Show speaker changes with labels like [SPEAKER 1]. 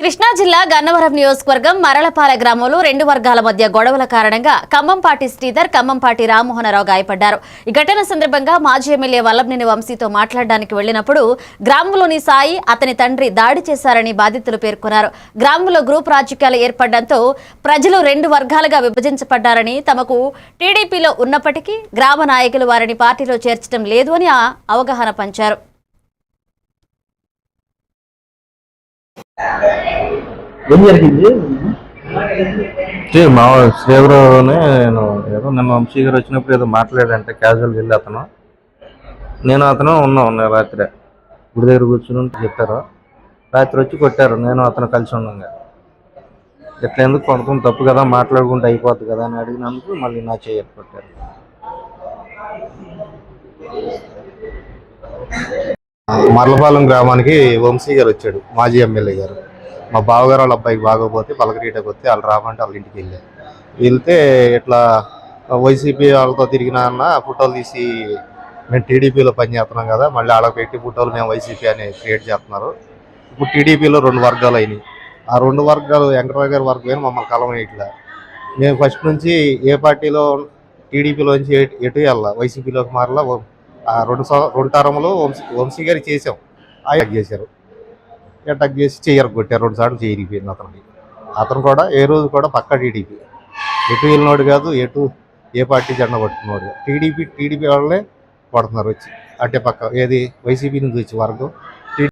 [SPEAKER 1] కృష్ణా జిల్లా గన్నవరం నియోజకవర్గం మరళపాలె గ్రామంలో రెండు వర్గాల మధ్య గొడవల కారణంగా ఖమ్మంపాటి శ్రీధర్ ఖమ్మంపాటి రామ్మోహనరావు గాయపడ్డారు. ఈ ఘటన సందర్భంగా మాజీ ఎమ్మెల్యే వల్లభనేని వంశీతో మాట్లాడడానికి వెళ్ళినప్పుడు గ్రామంలోని సాయి అతని తండ్రి దాడి చేశారని బాధితులు పేర్కొన్నారు. గ్రామంలో గ్రూప్ రాజకీయాలు ఏర్పడడంతో ప్రజలు రెండు వర్గాలుగా విభజించబడ్డారని తమకు టీడీపీలో ఉన్నప్పటికీ గ్రామ నాయకులు వారిని పార్టీలో చేర్చడం లేదు అని ఆ అవగాహన పంచారు.
[SPEAKER 2] ఏం జరిగింది?
[SPEAKER 3] మా శ్రీవరావునే నేను ఏదో నిన్న వంశీ గారు వచ్చినప్పుడు ఏదో మాట్లాడంటే క్యాజువల్గా వెళ్ళి అతను. నేను అతను ఉన్నాం నేను రాత్రి. గుడి దగ్గర కూర్చుని ఉంటే చెప్పారు. రాత్రి వచ్చి కొట్టారు. నేను అతను కలిసి ఉన్నాగా ఇట్లా ఎందుకు కొనుక్కుని తప్పు కదా మాట్లాడుకుంటే అయిపోద్ది కదా అని అడిగినందుకు మళ్ళీ నా చేయ కొట్టారు.
[SPEAKER 4] మర్లపాలెం గ్రామానికి వంశీ గారు వచ్చాడు మాజీ ఎమ్మెల్యే గారు. మా బావగారు వాళ్ళ అబ్బాయికి బాగోపోతే పలకరీటకు వస్తే వాళ్ళు రామంటే వాళ్ళ ఇంటికి వెళ్ళారు. వెళ్తే ఇట్లా వైసీపీ వాళ్ళతో తిరిగినా అన్న ఫోటోలు తీసి మేము టీడీపీలో పనిచేస్తున్నాం కదా మళ్ళీ వాళ్ళకి పెట్టి ఫోటోలు మేము వైసీపీ అని క్రియేట్ చేస్తున్నారు. ఇప్పుడు టీడీపీలో రెండు వర్గాలు అయినాయి. ఆ రెండు వర్గాలు వెంకటరావు గారి వర్గం మమ్మల్ని కలవనేట్లా మేము ఫస్ట్ నుంచి ఏ పార్టీలో టీడీపీలో నుంచి ఎటు- ఎటు వెళ్ళాలి వైసీపీలోకి మారలా రెండు రెండు తరములు వంశీ వంశీ గారి చేసాం అటాక్ చేశారు. అటాక్ చేసి చేయరు కొట్టారు రెండు సార్లు చేయరిపోయింది అతనికి. అతను కూడా ఏ రోజు కూడా పక్క టీడీపీ. ఎటు వెళ్ళినోడు కాదు ఎటు ఏ పార్టీ జెండా పట్టుకున్నాడు టీడీపీ టీడీపీ వాళ్ళే కొడుతున్నారు వచ్చి. అట్టే పక్క ఏది వైసీపీ నుంచి వచ్చి వర్గం